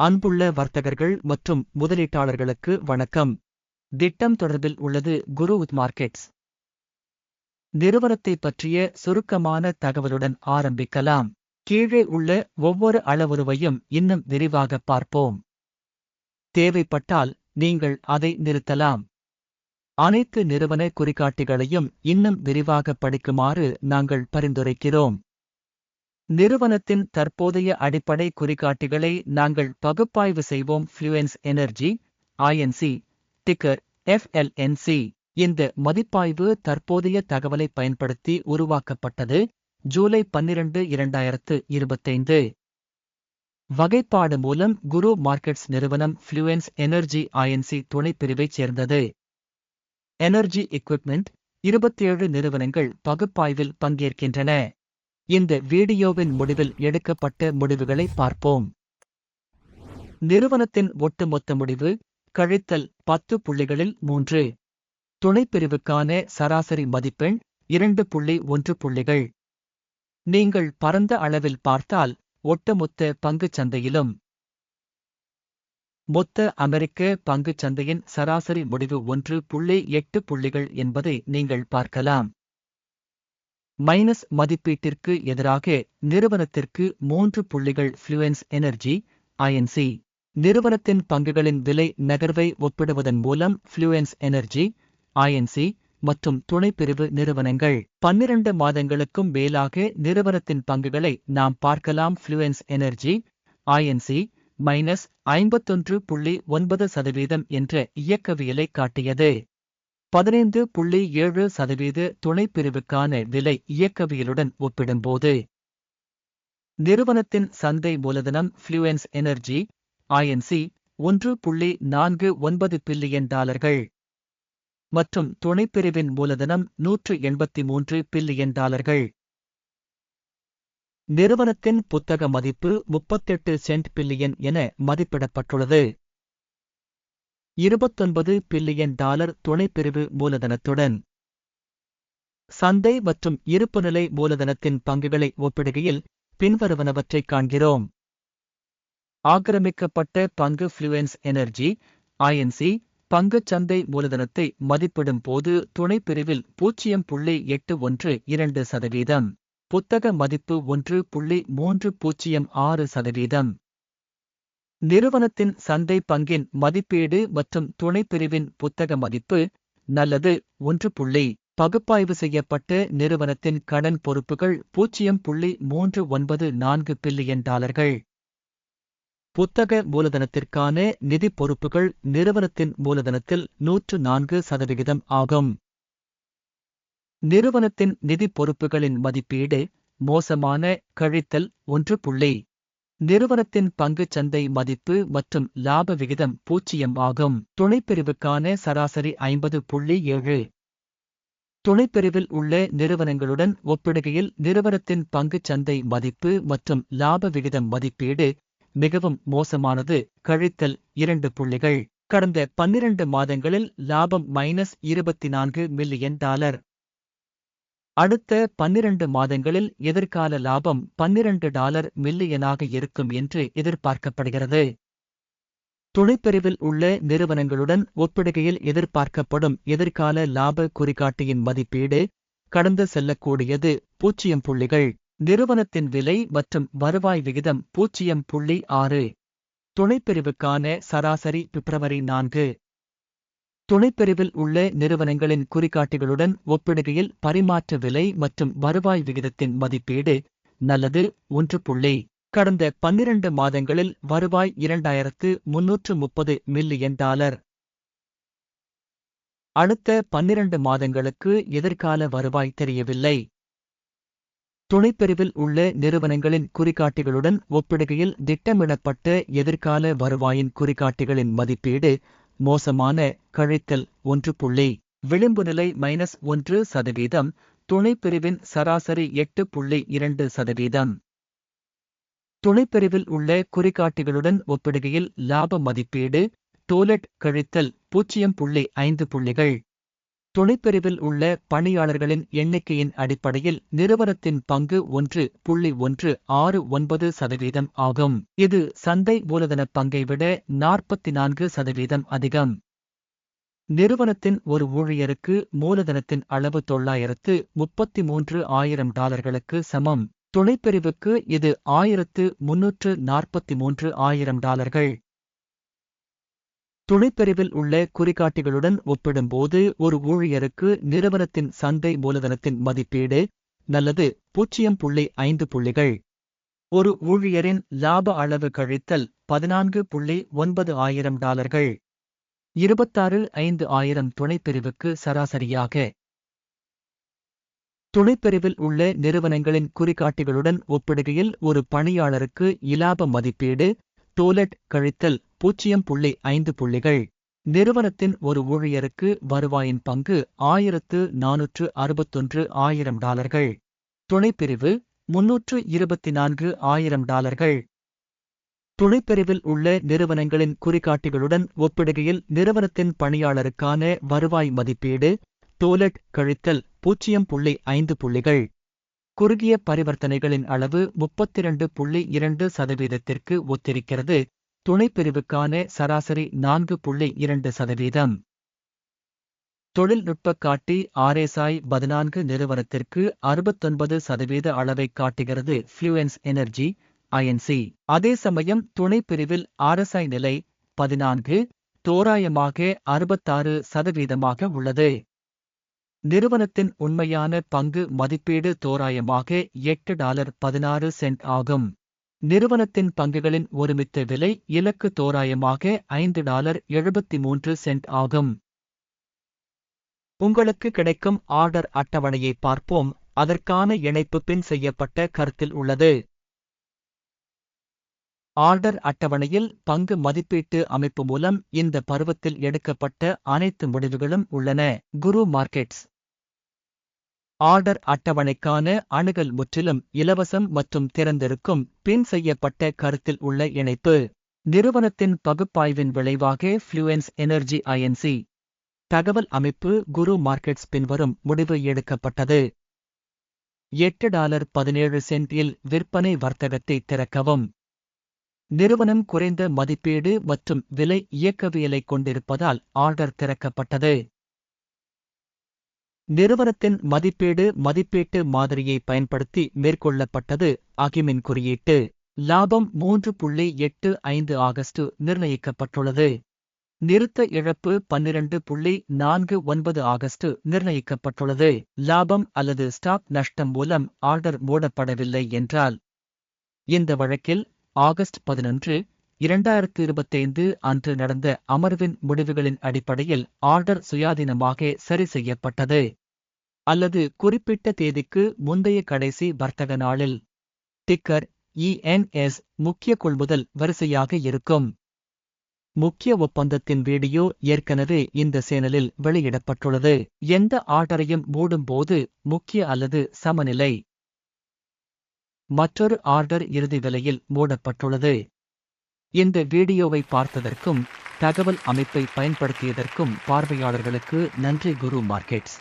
அன்புள்ள வர்த்தகர்கள் மற்றும் முதலீட்டாளர்களுக்கு வணக்கம். திட்டம் தொடர்பில் உள்ளது குரு வித் மார்க்கெட்ஸ். நிறுவனத்தை பற்றிய சுருக்கமான தகவலுடன் ஆரம்பிக்கலாம். கீழே உள்ள ஒவ்வொரு அளவுருவையும் இன்னும் விரிவாக பார்ப்போம். தேவைப்பட்டால் நீங்கள் அதை நிறுத்தலாம். அனைத்து நிறுவன குறிகாட்டிகளையும் இன்னும் விரிவாக படிக்குமாறு நாங்கள் பரிந்துரைக்கிறோம். நிறுவனத்தின் தற்போதைய அடிப்படை குறிகாட்டிகளை நாங்கள் பகுப்பாய்வு செய்வோம். Fluence Energy INC ticker FLNC இந்த மதிப்பாய்வு தற்போதைய தகவலை பயன்படுத்தி உருவாக்கப்பட்டது ஜூலை பன்னிரண்டு இரண்டாயிரத்து இருபத்தைந்து. வகைப்பாடு மூலம் குரு மார்க்கெட்ஸ் நிறுவனம் ஃப்ளூயன்ஸ் எனர்ஜி ஐஎன்சி துணைப்பிரிவைச் சேர்ந்தது. எனர்ஜி எக்யூப்மெண்ட் இருபத்தேழு நிறுவனங்கள் பகுப்பாய்வில் பங்கேற்கின்றன. இந்த வீடியோவின் முடிவில் எடுக்கப்பட்ட முடிவுகளை பார்ப்போம். நிறுவனத்தின் ஒட்டுமொத்த முடிவு கழித்தல் பத்து புள்ளிகளில் மூன்று. துணைப்பிரிவுக்கான சராசரி மதிப்பெண் இரண்டு புள்ளி ஒன்று புள்ளிகள். நீங்கள் பரந்த அளவில் பார்த்தால் ஒட்டுமொத்த பங்குச் சந்தையிலும். மொத்த அமெரிக்க பங்குச் சந்தையின் சராசரி முடிவு ஒன்று புள்ளி எட்டு புள்ளிகள் என்பதை நீங்கள் பார்க்கலாம். மைனஸ் மதிப்பீட்டிற்கு எதிராக நிறுவனத்திற்கு மூன்று புள்ளிகள் ஃப்ளூயன்ஸ் எனர்ஜி ஐஎன்சி நிறுவனத்தின் பங்குகளின் விலை நகர்வை ஒப்பிடுவதன் மூலம் ஃப்ளூயன்ஸ் எனர்ஜி ஐஎன்சி மற்றும் துணைப்பிரிவு நிறுவனங்கள். பன்னிரண்டு மாதங்களுக்கும் மேலாக நிறுவனத்தின் பங்குகளை நாம் பார்க்கலாம். ஃப்ளூயன்ஸ் எனர்ஜி ஐஎன்சி மைனஸ் ஐம்பத்தொன்று புள்ளி ஒன்பது சதவீதம் என்ற இயக்கவியலை காட்டியது. பதினைந்து புள்ளி ஏழு சதவீத துணைப்பிரிவுக்கான விலை இயக்கவியலுடன் ஒப்பிடும்போது நிறுவனத்தின் சந்தை மூலதனம் ஃப்ளூயன்ஸ் எனர்ஜி ஐஎன்சி ஒன்று புள்ளி நான்கு ஒன்பது பில்லியன் டாலர்கள் மற்றும் துணைப்பிரிவின் மூலதனம் நூற்று எண்பத்தி மூன்று பில்லியன் டாலர்கள். நிறுவனத்தின் புத்தக மதிப்பு முப்பத்தெட்டு சென்ட் பில்லியன் என மதிப்பிடப்பட்டுள்ளது. இருபத்தொன்பது பில்லியன் டாலர் துணைப்பிரிவு மூலதனத்துடன். சந்தை மற்றும் இருப்புநிலை மூலதனத்தின் பங்குகளை ஒப்பிடுகையில் பின்வருவனவற்றைக் காண்கிறோம். ஆக்கிரமிக்கப்பட்ட பங்கு ஃப்ளூயன்ஸ் எனர்ஜி ஐஎன்சி பங்குச் சந்தை மூலதனத்தை மதிப்பிடும் போது துணைப்பிரிவில் பூஜ்ஜியம் புள்ளி எட்டு ஒன்று இரண்டு சதவீதம் புத்தக மதிப்பு ஒன்று புள்ளி மூன்று பூஜ்ஜியம் ஆறு சதவீதம். நிறுவனத்தின் சந்தை பங்கின் மதிப்பீடு மற்றும் துணைப்பிரிவின் புத்தக மதிப்பு நல்லது. ஒன்று புள்ளி பகுப்பாய்வு செய்யப்பட்ட நிறுவனத்தின் கடன் பொறுப்புகள் பூஜ்ஜியம் புள்ளி மூன்று ஒன்பது நான்கு பில்லியன் டாலர்கள். புத்தக மூலதனத்திற்கான நிதி பொறுப்புகள் நிறுவனத்தின் மூலதனத்தில் நூற்று நான்கு சதவிகிதம் ஆகும். நிறுவனத்தின் நிதி பொறுப்புகளின் மதிப்பீடு மோசமான கழித்தல் ஒன்று புள்ளி நிறுவனத்தின் பங்குச் சந்தை மதிப்பு மற்றும் லாப விகிதம் பூஜ்ஜியம் ஆகும். துணைப்பிரிவுக்கான சராசரி ஐம்பது புள்ளி ஏழு. துணைப்பிரிவில் உள்ள நிறுவனங்களுடன் ஒப்பிடுகையில் நிறுவனத்தின் பங்குச் சந்தை மதிப்பு மற்றும் லாப விகிதம் மதிப்பீடு மிகவும் மோசமானது. கழித்தல் இரண்டு புள்ளிகள். கடந்த பன்னிரண்டு மாதங்களில் லாபம் மைனஸ் இருபத்தி நான்கு மில்லியன் டாலர். அடுத்த பன்னிரண்டு மாதங்களில் எதிர்கால லாபம் பன்னிரண்டு டாலர் மில்லியனாக இருக்கும் என்று எதிர்பார்க்கப்படுகிறது. துணைப்பிரிவில் உள்ள நிறுவனங்களுடன் ஒப்பிடுகையில் எதிர்பார்க்கப்படும் எதிர்கால லாப குறிகாட்டியின் மதிப்பீடு கடந்து செல்லக்கூடியது பூஜ்ஜியம் புள்ளிகள். நிறுவனத்தின் விலை மற்றும் வருவாய் விகிதம் பூஜ்ஜியம் புள்ளி ஆறு. துணைப்பிரிவுக்கான சராசரி பிப்ரவரி நான்கு. துணைப்பிரிவில் உள்ள நிறுவனங்களின் குறிகாட்டிகளுடன் ஒப்பிடுகையில் பரிமாற்ற விலை மற்றும் வருவாய் விகிதத்தின் மதிப்பீடு நல்லது ஒன்று புள்ளி. கடந்த பன்னிரண்டு மாதங்களில் வருவாய் இரண்டாயிரத்து முன்னூற்று முப்பது மில்லியன் டாலர். அடுத்த பன்னிரண்டு மாதங்களுக்கு எதிர்கால வருவாய் தெரியவில்லை. துணைப்பிரிவில் உள்ள நிறுவனங்களின் குறிகாட்டிகளுடன் ஒப்பிடுகையில் திட்டமிடப்பட்ட எதிர்கால வருவாயின் குறிகாட்டிகளின் மதிப்பீடு மோசமான கழித்தல் ஒன்று புள்ளி. விளிம்பு நிலை மைனஸ் ஒன்று சதவீதம். துணைப்பிரிவின் சராசரி எட்டு புள்ளி இரண்டு சதவீதம். துணைப்பிரிவில் உள்ள குறிகாட்டிகளுடன் ஒப்பிடுகையில் லாப மதிப்பீடு. டோலட் கழித்தல் பூஜ்ஜியம் புள்ளி ஐந்து புள்ளிகள். துணைப்பிரிவில் உள்ள பணியாளர்களின் எண்ணிக்கையின் அடிப்படையில் நிறுவனத்தின் பங்கு ஒன்று புள்ளி ஒன்று ஆறு ஒன்பது சதவீதம் ஆகும். இது சந்தை மூலதன பங்கை விட நாற்பத்தி நான்கு சதவீதம் அதிகம். நிறுவனத்தின் ஒரு ஊழியருக்கு மூலதனத்தின் அளவு தொள்ளாயிரத்து முப்பத்தி மூன்று ஆயிரம் டாலர்களுக்கு சமம். துணைப்பிரிவுக்கு இது ஆயிரத்து முன்னூற்று நாற்பத்தி மூன்று ஆயிரம் டாலர்கள். துணைப்பிரிவில் உள்ள குறிகாட்டிகளுடன் ஒப்பிடும்போது ஒரு ஊழியருக்கு நிறுவனத்தின் சந்தை மூலதனத்தின் மதிப்பீடு நல்லது பூஜ்ஜியம் புள்ளி ஐந்து புள்ளிகள். ஒரு ஊழியரின் லாப அளவு கழித்தல் பதினான்கு புள்ளி ஒன்பது ஆயிரம் டாலர்கள். இருபத்தாறு ஐந்து ஆயிரம் துணைப்பிரிவுக்கு சராசரியாக. துணைப்பிரிவில் உள்ள நிறுவனங்களின் குறிகாட்டிகளுடன் ஒப்பிடுகையில் ஒரு பணியாளருக்கு இலாப மதிப்பீடு டோலெட் கழித்தல் பூஜ்ஜியம் புள்ளி ஐந்து புள்ளிகள். நிறுவனத்தின் ஒரு ஊழியருக்கு வருவாயின் பங்கு ஆயிரத்து நானூற்று அறுபத்தொன்று ஆயிரம் டாலர்கள். துணைப்பிரிவு முன்னூற்று இருபத்தி நான்கு ஆயிரம் டாலர்கள். துணைப்பிரிவில் உள்ள நிறுவனங்களின் குறிகாட்டிகளுடன் ஒப்பிடுகையில் நிறுவனத்தின் பணியாளருக்கான வருவாய் மதிப்பீடு டோலட் கழித்தல் பூஜ்ஜியம் புள்ளி ஐந்து புள்ளிகள். குறுகிய பரிவர்த்தனைகளின் அளவு முப்பத்திரண்டு புள்ளி இரண்டு சதவீதத்திற்கு ஒத்திருக்கிறது. துணைப்பிரிவுக்கான சராசரி நான்கு புள்ளி இரண்டு சதவீதம். தொழில்நுட்ப காட்டி ஆர்எஸ்ஐ பதினான்கு நிறுவனத்திற்கு அறுபத்தொன்பது சதவீத அளவை காட்டுகிறது ஃப்ளூயன்ஸ் எனர்ஜி ஐஎன்சி அதே சமயம் துணைப்பிரிவில் ஆர்எஸ்ஐ நிலை பதினான்கு தோராயமாக அறுபத்தாறு சதவீதமாக உள்ளது. நிறுவனத்தின் உண்மையான பங்கு மதிப்பீடு தோராயமாக எட்டு டாலர் பதினாறு சென்ட் ஆகும். நிறுவனத்தின் பங்குகளின் ஒருமித்த விலை இலக்கு தோராயமாக ஐந்து டாலர் எழுபத்தி மூன்று சென்ட் ஆகும். உங்களுக்கு கிடைக்கும் ஆர்டர் அட்டவணையை பார்ப்போம். அதற்கான இணைப்பு பின் செய்யப்பட்ட கருத்தில் உள்ளது. ஆர்டர் அட்டவணையில் பங்கு மதிப்பீட்டு அமைப்பு மூலம் இந்த பருவத்தில் எடுக்கப்பட்ட அனைத்து முடிவுகளும் உள்ளன. குரு மார்க்கெட்ஸ். ஆர்டர் அட்டவணைக்கான அணுகல் முற்றிலும் இலவசம் மற்றும் திறந்திருக்கும் பின் செய்யப்பட்ட கருத்தில் உள்ள இணைப்பு. நிறுவனத்தின் பகுப்பாய்வின் விளைவாக ஃப்ளூயன்ஸ் எனர்ஜி ஐஎன்சி தகவல் அமைப்பு குரு மார்க்கெட்ஸ் பின்வரும் முடிவு எடுக்கப்பட்டது. எட்டு டாலர் பதினேழு சென்டில் விற்பனை வர்த்தகத்தை திறக்கவும். நிறுவனம் குறைந்த மதிப்பீடு மற்றும் விலை இயக்கவியலை கொண்டிருப்பதால் ஆர்டர் திறக்கப்பட்டது. நிறுவனத்தின் மதிப்பீடு மதிப்பீட்டு மாதிரியை பயன்படுத்தி மேற்கொள்ளப்பட்டது அகிமின் குறியீட்டு. லாபம் மூன்று புள்ளி எட்டு ஐந்து ஆகஸ்ட் நிர்ணயிக்கப்பட்டுள்ளது. நிறுத்த இழப்பு பன்னிரண்டு புள்ளி நான்கு ஒன்பது ஆகஸ்ட் நிர்ணயிக்கப்பட்டுள்ளது. லாபம் அல்லது ஸ்டாக் நஷ்டம் மூலம் ஆர்டர் மூடப்படவில்லை என்றால். இந்த வழக்கில் ஆகஸ்ட் பதினொன்று இரண்டாயிரத்து இருபத்தைந்து அன்று நடந்த அமர்வின் முடிவுகளின் அடிப்படையில் ஆர்டர் சுயாதீனமாக சரி செய்யப்பட்டது. அல்லது குறிப்பிட்ட தேதிக்கு முந்தைய கடைசி வர்த்தக நாளில். டிக்கர் இஎன்எஸ் முக்கிய கொள்முதல் வரிசையாக இருக்கும். முக்கிய ஒப்பந்தத்தின் வீடியோ ஏற்கனவே இந்த சேனலில் வெளியிடப்பட்டுள்ளது. எந்த ஆர்டரையும் மூடும்போது முக்கிய அல்லது சமநிலை. மற்றொரு ஆர்டர் இறுதி விலையில் மூடப்பட்டுள்ளது. இந்த வீடியோவை பார்த்ததற்கும் தகவல் அமைப்பை பயன்படுத்தியதற்கும் பார்வையாளர்களுக்கு நன்றி குரு மார்க்கெட்ஸ்.